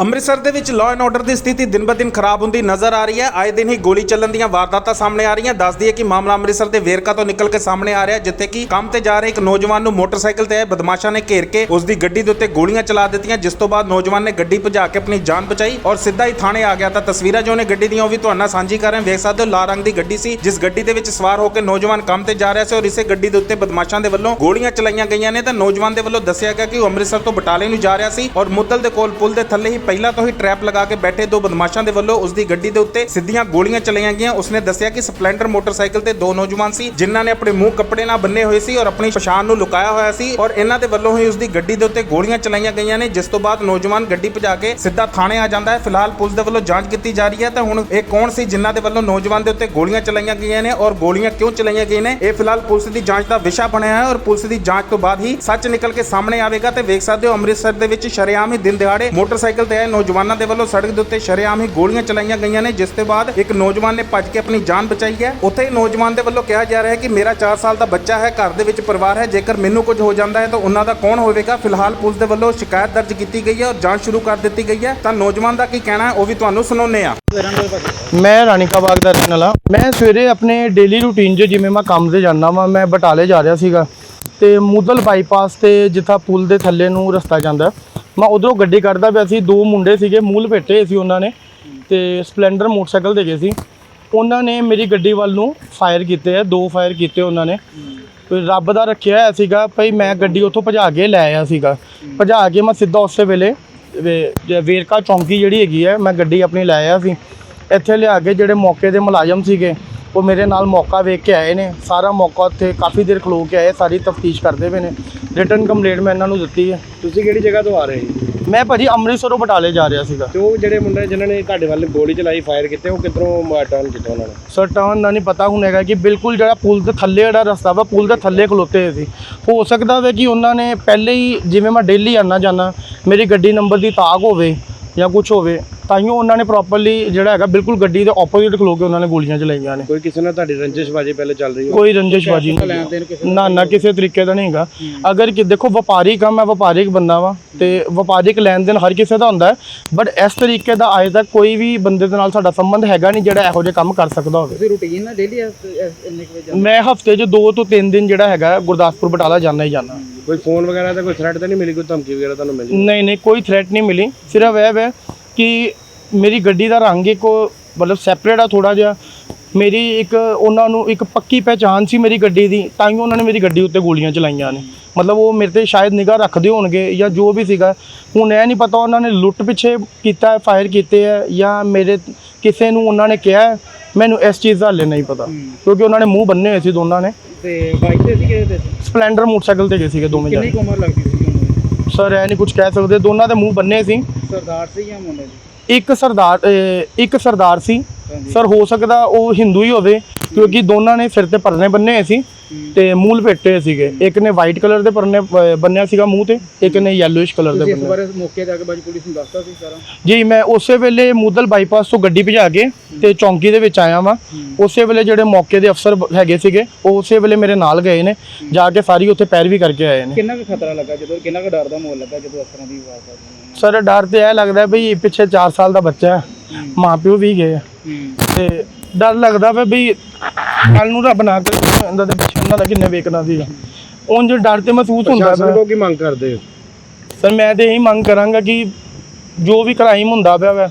ਅੰਮ੍ਰਿਤਸਰ ਦੇ ਵਿੱਚ law and order ਦੀ ਸਥਿਤੀ ਦਿਨ-ਬ-ਦਿਨ ਖਰਾਬ ਹੁੰਦੀ ਨਜ਼ਰ ਆ ਰਹੀ ਹੈ। ਆਏ ਦਿਨ ਹੀ ਗੋਲੀ ਚੱਲਣ ਦੀਆਂ ਵਾਰਦਾਤਾਂ ਸਾਹਮਣੇ ਆ ਰਹੀਆਂ। ਦੱਸਦੀ ਹੈ ਕਿ ਮਾਮਲਾ ਅੰਮ੍ਰਿਤਸਰ ਦੇ ਵੇਰਕਾ ਤੋਂ ਨਿਕਲ ਕੇ ਸਾਹਮਣੇ ਆ ਰਿਹਾ ਜਿੱਥੇ ਕਿ ਕੰਮ ਤੇ ਜਾ ਰਹੇ ਇੱਕ ਨੌਜਵਾਨ ਨੂੰ ਮੋਟਰਸਾਈਕਲ ਤੇ ਆਏ ਬਦਮਾਸ਼ਾਂ ਨੇ ਘੇਰ ਕੇ ਉਸ ਦੀ ਗੱਡੀ ਦੇ ਉੱਤੇ ਗੋਲੀਆਂ ਚਲਾ ਦਿੱਤੀਆਂ, ਜਿਸ ਤੋਂ ਬਾਅਦ ਨੌਜਵਾਨ ਨੇ ਗੱਡੀ ਭਜਾ ਕੇ ਆਪਣੀ ਜਾਨ ਬਚਾਈ ਔਰ ਸਿੱਧਾ ਹੀ ਥਾਣੇ ਆ ਗਿਆ। ਤਾਂ ਤਸਵੀਰਾਂ ਜੋ ਨੇ ਗੱਡੀ ਦੀਆਂ, ਉਹ ਵੀ ਤੁਹਾਨੂੰ ਸਾਂਝੀ ਕਰ ਰਹੇ ਵੇਖ ਸਕਦੇ ਹੋ, ਲਾਲ ਰੰਗ ਦੀ ਗੱਡੀ ਸੀ, ਜਿਸ ਗੱਡੀ ਦੇ ਵਿੱਚ ਸਵਾਰ ਹੋ ਕੇ ਨੌਜਵਾਨ ਕੰਮ ਤੇ ਜਾ ਰਿਹਾ ਸੀ ਔਰ ਇਸੇ ਗੱਡੀ ਦੇ ਉੱਤੇ ਬਦਮਾਸ਼ਾਂ ਦੇ ਵੱਲੋਂ ਗੋਲੀਆਂ ਚਲਾਈਆਂ ਗਈਆਂ ਨੇ। ਤਾਂ ਨੌਜਵਾਨ ਦੇ ਵੱਲੋਂ ਦੱਸਿਆ ਗਿਆ ਕਿ ਉਹ ਅੰਮ੍ਰਿਤਸਰ ਤੋਂ ਬਟਾਲੇ ਨੂੰ ਜਾ ਰਿਹਾ ਸੀ ਔਰ ਮੁੱਦਲ ਦੇ ਕੋਲ ਪੁਲ ਦੇ ਥੱਲੇ ਹੀ ਪਹਿਲਾਂ ਤੋਂ ਹੀ ਟਰੈਪ ਲਗਾ ਕੇ ਬੈਠੇ ਦੋ ਬਦਮਾਸ਼ਾਂ ਦੇ ਵੱਲੋਂ ਉਸ ਦੀ ਗੱਡੀ ਦੇ ਉੱਤੇ ਸਿੱਧੀਆਂ ਗੋਲੀਆਂ ਚਲਾਈਆਂ ਗਈਆਂ। ਉਸਨੇ ਦੱਸਿਆ ਕਿ ਸਪਲੈਂਡਰ ਮੋਟਰਸਾਈਕਲ ਤੇ ਦੋ ਨੌਜਵਾਨ ਸੀ, ਜਿਨ੍ਹਾਂ ਨੇ ਆਪਣੇ ਮੂੰਹ ਕੱਪੜੇ ਨਾਲ ਬੰਨੇ ਹੋਏ ਸੀ ਔਰ ਆਪਣੀ ਪਛਾਣ ਨੂੰ ਲੁਕਾਇਆ ਹੋਇਆ ਸੀ ਔਰ ਇਹਨਾਂ ਦੇ ਵੱਲੋਂ ਹੀ ਉਸ ਦੀ ਗੱਡੀ ਦੇ ਉੱਤੇ ਗੋਲੀਆਂ ਚਲਾਈਆਂ ਗਈਆਂ ਨੇ, ਜਿਸ ਤੋਂ ਬਾਅਦ ਨੌਜਵਾਨ ਗੱਡੀ ਭਜਾ ਕੇ ਸਿੱਧਾ ਥਾਣੇ ਆ ਜਾਂਦਾ ਹੈ। ਫਿਲਹਾਲ ਪੁਲਿਸ ਦੇ ਵੱਲੋਂ ਜਾਂਚ ਕੀਤੀ ਜਾ ਰਹੀ ਹੈ। ਤਾਂ ਹੁਣ ਇਹ ਕੌਣ ਸੀ ਜਿਨ੍ਹਾਂ ਦੇ ਵੱਲੋਂ ਨੌਜਵਾਨ ਦੇ ਉੱਤੇ ਗੋਲੀਆਂ ਚਲਾਈਆਂ ਗਈਆਂ ਨੇ ਔਰ ਗੋਲੀਆਂ ਕਿਉਂ ਚਲਾਈਆਂ ਗਈਆਂ ਨੇ? ਇਹ ਫਿਲਹਾਲ ਪੁਲਿਸ ਦੀ ਜਾਂਚ ਦਾ ਵਿਸ਼ਾ ਬਣਿਆ ਹੈ ਔਰ ਪੁਲਿਸ ਦੀ ਜਾਂਚ ਤੋਂ ਬਾਅਦ ਹੀ ਸੱਚ ਨਿਕਲ ਕੇ ਸਾਹਮਣੇ ਆਵੇਗਾ। ਤੇ ਵੇਖ ਸਕਦੇ ਹੋ ਅੰਮ੍ਰਿਤਸਰ ਦੇ ਵਿੱਚ ਸ਼ਰੇਆਮ ਹੀ ਦਿਨ ਦਿਹਾੜੇ ਮੋਟਰਸਾਈਕਲ ਤੇ ਆਏ ਨੌਜਵਾਨਾਂ ਦੇ ਵੱਲੋਂ ਸੜਕ ਦੇ ਉੱਤੇ ਸ਼ਰੇਆਮ ਹੀ ਗੋਲੀਆਂ ਚਲਾਈਆਂ ਗਈਆਂ ਨੇ, ਜਿਸ ਤੋਂ ਬਾਅਦ ਇੱਕ ਨੌਜਵਾਨ ਨੇ ਭੱਜ ਕੇ ਆਪਣੀ ਜਾਨ ਬਚਾਈ ਹੈ। ਉੱਥੇ ਹੀ ਨੌਜਵਾਨ ਦੇ ਵੱਲੋਂ ਕਿਹਾ ਜਾ ਰਿਹਾ ਹੈ ਕਿ ਮੇਰਾ 4 ਸਾਲ ਦਾ ਬੱਚਾ ਹੈ, ਘਰ ਦੇ ਵਿੱਚ ਪਰਿਵਾਰ ਹੈ। ਜੇਕਰ ਮੈਨੂੰ ਕੁਝ ਹੋ ਜਾਂਦਾ ਹੈ ਤਾਂ ਉਹਨਾਂ ਦਾ ਕੌਣ ਹੋਵੇਗਾ? ਫਿਲਹਾਲ ਪੁਲਿਸ ਦੇ ਵੱਲੋਂ ਸ਼ਿਕਾਇਤ ਦਰਜ ਕੀਤੀ ਗਈ ਹੈ ਔਰ ਜਾਂਚ ਸ਼ੁਰੂ ਕਰ ਦਿੱਤੀ ਗਈ ਹੈ। ਤਾਂ ਨੌਜਵਾਨ ਦਾ ਕੀ ਕਹਿਣਾ ਹੈ, ਉਹ ਵੀ ਤੁਹਾਨੂੰ ਸੁਣਾਉਂਦੇ ਆ ਮੈਂ ਰਾਣੀਕਾ ਬਾਗ ਦਾ ਰਹਿਣ ਵਾਲਾ। ਮੈਂ ਸਵੇਰੇ ਆਪਣੇ ਡੇਲੀ ਰੂਟੀਨ 'ਚ ਜਿਵੇਂ ਮੈਂ ਕੰਮ ਤੇ ਜਾਂਦਾ ਵਾਂ, ਮੈਂ ਬਟਾਲੇ ਜਾ ਰਿਹਾ ਸੀਗਾ ਤੇ ਮੁਦਲ ਬਾਈਪਾਸ ਤੇ ਜਿੱਥਾ ਪੁਲ ਦੇ ਥੱਲੇ ਨੂੰ ਰਸਤਾ ਜਾਂਦਾ। ਮੈਂ ਉਧਰੋਂ ਗੱਡੀ ਕੱਢਦਾ ਪਿਆ ਸੀ, ਦੋ ਮੁੰਡੇ ਸੀਗੇ ਮੂਲ ਭੇਟੇ ਸੀ ਉਹਨਾਂ ਨੇ ਤੇ ਸਪਲੈਂਡਰ ਮੋਟਰਸਾਈਕਲ ਦੇ ਗਏ ਸੀ। ਉਹਨਾਂ ਨੇ ਮੇਰੀ ਗੱਡੀ ਵੱਲ ਨੂੰ ਫਾਇਰ ਕੀਤੇ ਆ, ਦੋ ਫਾਇਰ ਕੀਤੇ ਉਹਨਾਂ ਨੇ। ਰੱਬ ਦਾ ਰੱਖਿਆ ਹੋਇਆ ਸੀਗਾ, ਭਈ ਮੈਂ ਗੱਡੀ ਉੱਥੋਂ ਭਜਾ ਕੇ ਲੈ ਆਇਆ ਸੀਗਾ। ਭਜਾ ਕੇ ਮੈਂ ਸਿੱਧਾ ਉਸੇ ਵੇਲੇ ਵੇਰਕਾ ਚੌਂਕੀ ਜਿਹੜੀ ਹੈਗੀ ਹੈ ਮੈਂ ਗੱਡੀ ਆਪਣੀ ਲੈ ਆਇਆ ਸੀ। ਇੱਥੇ ਲਿਆ ਕੇ ਜਿਹੜੇ ਮੌਕੇ ਦੇ ਮੁਲਾਜ਼ਮ ਸੀਗੇ ਉਹ ਮੇਰੇ ਨਾਲ ਮੌਕਾ ਵੇਖ ਕੇ ਆਏ ਨੇ। ਸਾਰਾ ਮੌਕਾ ਉੱਥੇ ਕਾਫੀ ਦੇਰ ਖਲੋ ਕੇ ਆਏ ਸਾਰੀ ਤਫਤੀਸ਼ ਕਰਦੇ ਪਏ ਨੇ। ਰਿਟਰਨ ਕੰਪਲੇਂਟ ਮੈਂ ਇਹਨਾਂ ਨੂੰ ਦਿੱਤੀ ਹੈ। ਤੁਸੀਂ ਕਿਹੜੀ ਜਗ੍ਹਾ ਤੋਂ ਆ ਰਹੇ ਸੀ ਮੈਂ ਭਾਜੀ ਅੰਮ੍ਰਿਤਸਰੋਂ ਬਟਾਲੇ ਜਾ ਰਿਹਾ ਸੀਗਾ। ਤੇ ਉਹ ਜਿਹੜੇ ਮੁੰਡੇ ਜਿਨ੍ਹਾਂ ਨੇ ਤੁਹਾਡੇ ਵੱਲ ਗੋਲੀ ਚਲਾਈ ਫਾਇਰ ਕੀਤੇ ਉਹ ਕਿੱਧਰੋਂ ਟਰਨ ਕੀਤਾ ਉਹਨਾਂ ਨੇ? ਸਰ ਟਰਨ ਦਾ ਨਹੀਂ ਪਤਾ ਹੁਣ ਹੈਗਾ ਕਿ ਬਿਲਕੁਲ ਜਿਹੜਾ ਪੁਲ ਦੇ ਥੱਲੇ ਜਿਹੜਾ ਰਸਤਾ ਵਾ ਪੁਲ ਦੇ ਥੱਲੇ ਖਲੋਤੇ ਹੋਏ ਸੀ। ਹੋ ਸਕਦਾ ਵਾ ਕਿ ਉਹਨਾਂ ਨੇ ਪਹਿਲੇ ਹੀ ਜਿਵੇਂ ਮੈਂ ਡੇਲੀ ਆਉਣਾ ਜਾਂਦਾ ਮੇਰੀ ਗੱਡੀ ਨੰਬਰ ਦੀ ਤਾਕ ਹੋਵੇ ਜਾਂ ਕੁਝ ਹੋਵੇ ਤਾਈਓ ਉਹਨਾਂ ਨੇ ਪ੍ਰੋਪਰਲੀ ਜਿਹੜਾ ਹੈਗਾ ਬਿਲਕੁਲ ਗੱਡੀ ਦੇ ਆਪੋਜ਼ਿਟ ਖਲੋ ਕੇ ਉਹਨਾਂ ਨੇ ਗੋਲੀਆਂ ਚਲਾਈਆਂ ਨੇ। ਕੋਈ ਕਿਸੇ ਨਾਲ ਤੁਹਾਡੀ ਰੰਜਿਸ਼ਬਾਜੀ ਪਹਿਲੇ ਚੱਲ ਰਹੀ ਹੋ? ਕੋਈ ਰੰਜਿਸ਼ਬਾਜੀ ਨਹੀਂ। ਨਾ ਨਾ ਕਿਸੇ ਤਰੀਕੇ ਦਾ ਨਹੀਂ ਹੈਗਾ। ਅਗਰ ਕਿ ਦੇਖੋ ਵਪਾਰੀ ਕੰਮ ਹੈ ਵਪਾਰਿਕ ਬੰਦਾ ਵਾ ਤੇ ਵਪਾਰਿਕ ਲੈਣ ਦੇਣ ਹਰ ਕਿਸੇ ਦਾ ਹੁੰਦਾ ਹੈ। ਬਟ ਇਸ ਤਰੀਕੇ ਦਾ ਅਜੇ ਤੱਕ ਕੋਈ ਵੀ ਬੰਦੇ ਦੇ ਨਾਲ ਸਾਡਾ ਸੰਬੰਧ ਹੈਗਾ ਨਹੀਂ ਜਿਹੜਾ ਇਹੋ ਜਿਹੇ ਕੰਮ ਕਰ ਸਕਦਾ ਹੋਵੇ। ਤੁਸੀਂ ਰੂਟੀਨ ਨਾਲ ਡੇਲੀ ਇੰਨੇ ਕੁ ਵਜੇ ਮੈਂ ਹਫ਼ਤੇ 'ਚ 2 ਤੋਂ 3 ਦਿਨ ਜਿਹੜਾ ਹੈਗਾ ਗੁਰਦਾਸਪੁਰ ਬਟਾਲਾ ਜਾਣਾ ਹੀ ਜਾਣਾ ਕੋਈ ਫੋਨ ਵਗੈਰਾ ਤੇ ਕੋਈ ਥ੍ਰੈਟ ਤਾਂ ਨਹੀਂ ਮਿਲੀ ਕੋਈ ਧਮਕੀ ਵਗੈਰਾ ਤੁਹਾਨੂੰ ਮਿਲੀ? ਨਹੀਂ ਨਹੀਂ ਕੋਈ ਥ੍ਰੈਟ ਨਹੀਂ ਮਿਲੀ। ਸਿਰਫ ਇਹ ਹੈ ਕਿ ਮੇਰੀ ਗੱਡੀ ਦਾ ਰੰਗ ਇੱਕ ਮਤਲਬ ਸੈਪਰੇਟ ਆ ਥੋੜਾ ਜਿਹਾ। ਮੇਰੀ ਇੱਕ ਉਹਨਾਂ ਨੂੰ ਇੱਕ ਪੱਕੀ ਪਹਿਚਾਨ ਸੀ ਮੇਰੀ ਗੱਡੀ ਦੀ ਤਾਂ ਹੀ ਉਹਨਾਂ ਨੇ ਮੇਰੀ ਗੱਡੀ ਉੱਤੇ ਗੋਲੀਆਂ ਚਲਾਈਆਂ ਨੇ। ਮਤਲਬ ਉਹ ਮੇਰੇ ਤੇ ਸ਼ਾਇਦ ਨਿਗਾਹ ਰੱਖਦੇ ਹੋਣਗੇ ਜਾਂ ਜੋ ਵੀ ਸੀਗਾ। ਹੁਣ ਇਹ ਨਹੀਂ ਪਤਾ ਉਹਨਾਂ ਨੇ ਲੁੱਟ ਪਿੱਛੇ ਕੀਤਾ ਫਾਇਰ ਕੀਤੇ ਹੈ ਜਾਂ ਮੇਰੇ ਕਿਸੇ ਨੂੰ ਉਹਨਾਂ ਨੇ ਕਿਹਾ। ਹੈ, ਮੈਨੂੰ ਇਸ ਚੀਜ਼ ਦਾ ਹਾਲੇ ਨਹੀਂ ਪਤਾ ਕਿਉਂਕਿ ਉਹਨਾਂ ਨੇ ਮੂੰਹ ਬੰਨੇ ਹੋਏ ਸੀ ਦੋਨਾਂ ਨੇ। ਤੇ ਬਾਈਕ ਤੇ ਸੀ ਕਿਹਦੇ ਤੇ? ਸਪਲੈਂਡਰ ਮੋਟਰਸਾਈਕਲ ਤੇ ਗਏ ਸੀਗੇ ਦੋਵੇਂ ਕਿੰਨੀ ਜਣੇ। ਕੁ ਉਮਰ ਲੱਗਦੀ ਸੀ ਸਰ ਇਹ ਨਹੀਂ ਕੁਝ ਕਹਿ ਸਕਦੇ ਦੋਨਾਂ ਦੇ ਮੂੰਹ ਬੰਨੇ ਸੀ। ਸਰਦਾਰ ਸੀ ਜਾਂ ਮੁੰਡੇ ਸੀ? ਇੱਕ ਸਰਦਾਰ ਅਹ ਇੱਕ ਸਰਦਾਰ ਸੀ। ਹਾਂਜੀ। ਸਰ ਹੋ ਸਕਦਾ ਉਹ ਹਿੰਦੂ ਹੀ ਹੋਵੇ ਕਿਉਂਕਿ ਦੋਨਾਂ ਨੇ ਸਿਰ ਤੇ ਪਰਨੇ ਬੰਨੇ ਹੋਏ ਸੀ ਤੇ ਮੂਲ ਭੇਟੇ ਸੀਗੇ। ਇੱਕ ਨੇ ਵਾਈਟ ਕਲਰ ਦੇ ਪਰਨੇ ਅਹ, ਬੰਨਿਆ ਸੀਗਾ ਮੂੰਹ ਤੇ ਇੱਕ ਨੇ ਯੈਲੋਇਸ਼ ਕਲਰ ਦੇ ਤੁਸੀਂ ਇਸ ਬੰਨੇ ਬਾਰੇ ਮੌਕੇ ਆ ਕੇ ਬਾਜੀ ਪੁਲਿਸ ਨੂੰ ਦੱਸਤਾ ਸੀ ਸਾਰਾ? ਜੀ ਮੈਂ ਉਸੇ ਵੇਲੇ ਮੂਦਲ ਬਾਈਪਾਸ ਤੋਂ ਗੱਡੀ ਭਜਾ ਕੇ ਤੇ ਚੌਂਕੀ ਦੇ ਵਿੱਚ ਆਇਆ ਵਾਂ। ਉਸੇ ਵੇਲੇ ਜਿਹੜੇ ਮੌਕੇ ਦੇ ਅਫਸਰ ਬ- ਹੈਗੇ ਸੀਗੇ ਉਹ ਉਸੇ ਵੇਲੇ ਮੇਰੇ ਨਾਲ ਗਏ ਨੇ ਜਾ ਕੇ ਸਾਰੀ ਉੱਥੇ ਪੈਰਵੀ ਕਰਕੇ ਆਏ ਨੇ। ਕਿੰਨਾ ਕੁ ਖਤਰਾ ਲੱਗਾ ਜਦੋਂ ਕਿੰਨਾ ਕੁ ਡਰ ਦਾ ਮਾਹੌਲ ਲੱਗਾ ਜਦੋਂ ਇਸ ਤਰ੍ਹਾਂ ਦੀ ਵਾਰਦਾਤ ਹੋਈ ਸਰ ਡਰ ਤੇ ਇਹ ਲੱਗਦਾ ਵੀ ਪਿੱਛੇ 4 ਸਾਲ ਦਾ ਬੱਚਾ ਹੈ ਮਾਂ ਪਿਓ ਵੀ ਗਏ ਆ। ਤੇ ਡਰ ਲੱਗਦਾ ਵਾ ਵੀ ਕੱਲ ਨੂੰ ਰੱਬ ਨਾ ਕਰੇ ਇਹਨਾਂ ਦੇ ਪਿੱਛੇ ਉਹਨਾਂ ਦਾ ਕਿੰਨੇ ਵੇਖਣਾ ਸੀਗਾ। ਉਂਝ ਡਰ ਤੇ ਮਹਿਸੂਸ ਹੁੰਦਾ ਪ੍ਰਸ਼ਾਸਨ ਪਿਆ। ਕੋ ਕੀ ਮੰਗ ਕਰਦੇ ਹੋ? ਸਰ ਮੈਂ ਤੇ ਇਹੀ ਮੰਗ ਕਰਾਂਗਾ ਕਿ ਜੋ ਵੀ ਕ੍ਰਾਈਮ ਹੁੰਦਾ ਪਿਆ ਵਾ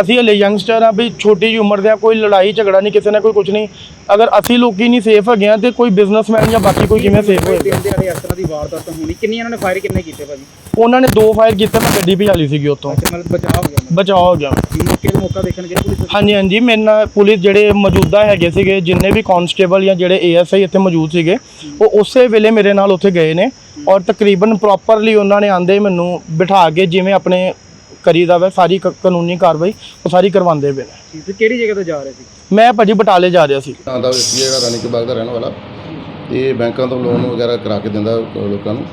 ਅਸੀਂ ਹਲੇ ਯੰਗਸਟਰ ਆ ਵੀ ਛੋਟੀ ਜਿਹੀ ਉਮਰ ਦੇ ਆ ਕੋਈ ਲੜਾਈ ਝਗੜਾ ਨਹੀਂ ਕਿਸੇ ਨਾਲ ਕੋਈ ਕੁਝ ਨਹੀਂ। ਅਗਰ ਅਸੀਂ ਲੋਕੀ ਨਹੀਂ ਸੇਫ ਹੈਗੇ ਆ ਤੇ ਕੋਈ ਬਿਜ਼ਨਸਮੈਨ ਜਾਂ ਬਾਕੀ ਕੋਈ ਕਿਵੇਂ ਸੇਫ ਹੋਏਗਾ ਦਿਨ ਦਿਹਾੜੇ ਇਸ ਤਰ੍ਹਾਂ ਦੀ ਵਾਰਦਾਤ ਹੋਣੀ। ਕਿੰਨੀਆਂ ਉਹਨਾਂ ਨੇ ਫਾਇਰ ਕਿੰਨੇ ਕੀਤੇ ਭਾਜੀ? ਉਹਨਾਂ ਨੇ ਦੋ ਫਾਇਰ ਕੀਤੇ ਮੈਂ ਗੱਡੀ ਭਜਾ ਲਈ ਸੀਗੀ ਉੱਥੋਂ। ਮਤਲਬ ਬਚਾਅ ਹੋ ਗਿਆ ਬਚਾਅ ਹੋ ਗਿਆ। ਮੌਕੇ ਤੇ ਮੌਕਾ ਦੇਖਣ ਗਏ ਪੁਲਿਸ ਹਾਂਜੀ ਹਾਂਜੀ ਮੇਰੇ ਨਾਲ ਪੁਲਿਸ ਜਿਹੜੇ ਮੌਜੂਦਾ ਹੈਗੇ ਸੀਗੇ ਜਿੰਨੇ ਵੀ ਕਾਂਸਟੇਬਲ ਜਾਂ ਜਿਹੜੇ ਏਐਸਆਈ ਇੱਥੇ ਮੌਜੂਦ ਸੀਗੇ ਉਹ ਉਸੇ ਵੇਲੇ ਮੇਰੇ ਨਾਲ ਉੱਥੇ ਗਏ ਨੇ। ਔਰ ਤਕਰੀਬਨ ਪ੍ਰੋਪਰਲੀ ਉਹਨਾਂ ਨੇ ਆਂਦੇ ਮੈਨੂੰ ਬਿਠਾ ਕੇ ਜਿਵੇਂ ਆਪਣੇ ਕਰੀਦਾ ਵਾ ਸਾਰੀ ਕ- ਕਾਨੂੰਨੀ ਕਾਰਵਾਈ ਉਹ ਸਾਰੀ ਕਰਵਾਉਂਦੇ ਪਏ ਨੇ। ਤੇ ਕਿਹੜੀ ਜਗ੍ਹਾ ਤੋਂ ਜਾ ਰਹੇ ਸੀ? ਮੈਂ ਭਾਜੀ ਬਟਾਲੇ ਜਾ ਰਿਹਾ ਸੀ। ਨਾਂ ਦਾ ਵਿਅਕਤੀ ਹੈਗਾ ਰਾਣੀ ਕੇ ਬਾਗ ਦਾ ਰਹਿਣ ਵਾਲਾ। ਇਹ ਬੈਂਕਾਂ ਤੋਂ ਲੋਨ ਵਗੈਰਾ ਕਰਾ ਕੇ ਦਿੰਦਾ ਲੋਕਾਂ ਨੂੰ।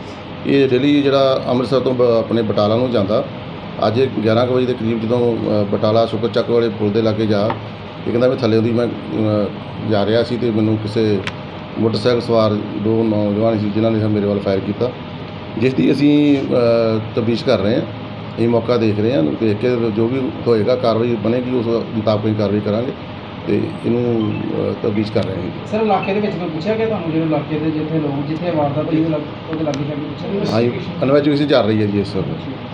ਇਹ ਡੇਲੀ ਜਿਹੜਾ ਅੰਮ੍ਰਿਤਸਰ ਤੋਂ ਬ- ਆਪਣੇ ਬਟਾਲਾ ਨੂੰ ਜਾਂਦਾ ਅੱਜ ਇਹ 11 ਕੁ ਵਜੇ ਦੇ ਕਰੀਬ ਜਦੋਂ ਅ, ਬਟਾਲਾ ਸ਼ੁਕਰ ਚੱਕ ਵਾਲੇ ਪੁਲ ਦੇ ਲਾਗੇ ਜਾ ਇਹ ਕਹਿੰਦਾ ਵੀ ਥੱਲੇ ਦੀ ਮੈਂ ਅ, ਜਾ ਰਿਹਾ ਸੀ ਤੇ ਮੈਨੂੰ ਕਿਸੇ ਮੋਟਰਸਾਈਕਲ ਸਵਾਰ ਦੋ ਨੌਜਵਾਨ ਸੀ ਜਿਨ੍ਹਾਂ ਨੇ ਮੇਰੇ ਵੱਲ ਫਾਇਰ ਕੀਤਾ ਜਿਸ ਦੀ ਅਸੀਂ ਤਬਦੀਸ਼ ਕਰ ਰਹੇ ਹਾਂ। ਇਹ ਮੌਕਾ ਦੇਖ ਰਹੇ ਹਾਂ ਦੇਖ ਕੇ ਜੋ ਵੀ ਹੋਏਗਾ ਕਾਰਵਾਈ ਬਣੇਗੀ ਉਸ ਮੁਤਾਬਕ ਹੀ ਕਾਰਵਾਈ ਕਰਾਂਗੇ ਤੇ ਇਹਨੂੰ ਤਬਦੀਸ਼ ਕਰ ਰਹੇ ਹਾਂ ਸਰ ਇਲਾਕੇ ਦੇ ਵਿੱਚ ਕੋਈ ਪੁੱਛਿਆ ਗਿਆ ਤੁਹਾਨੂੰ ਜਿਹੜੇ ਇਲਾਕੇ ਦੇ ਜਿੱਥੇ ਲੋਕ ਜਿੱਥੇ ਵਾਰਦਾਤ ਹੋਈ ਉਹਦੇ ਲੱਗ- ਜਾ ਕੇ ਪੁੱਛਿਆ ਗਿਆ? ਹਾਂ ਇਨਵੈਸਟੀਗੇਸ਼ਨ ਚੱਲ ਰਹੀ ਹੈ ਜੀ ਇਸ ਵਕਤ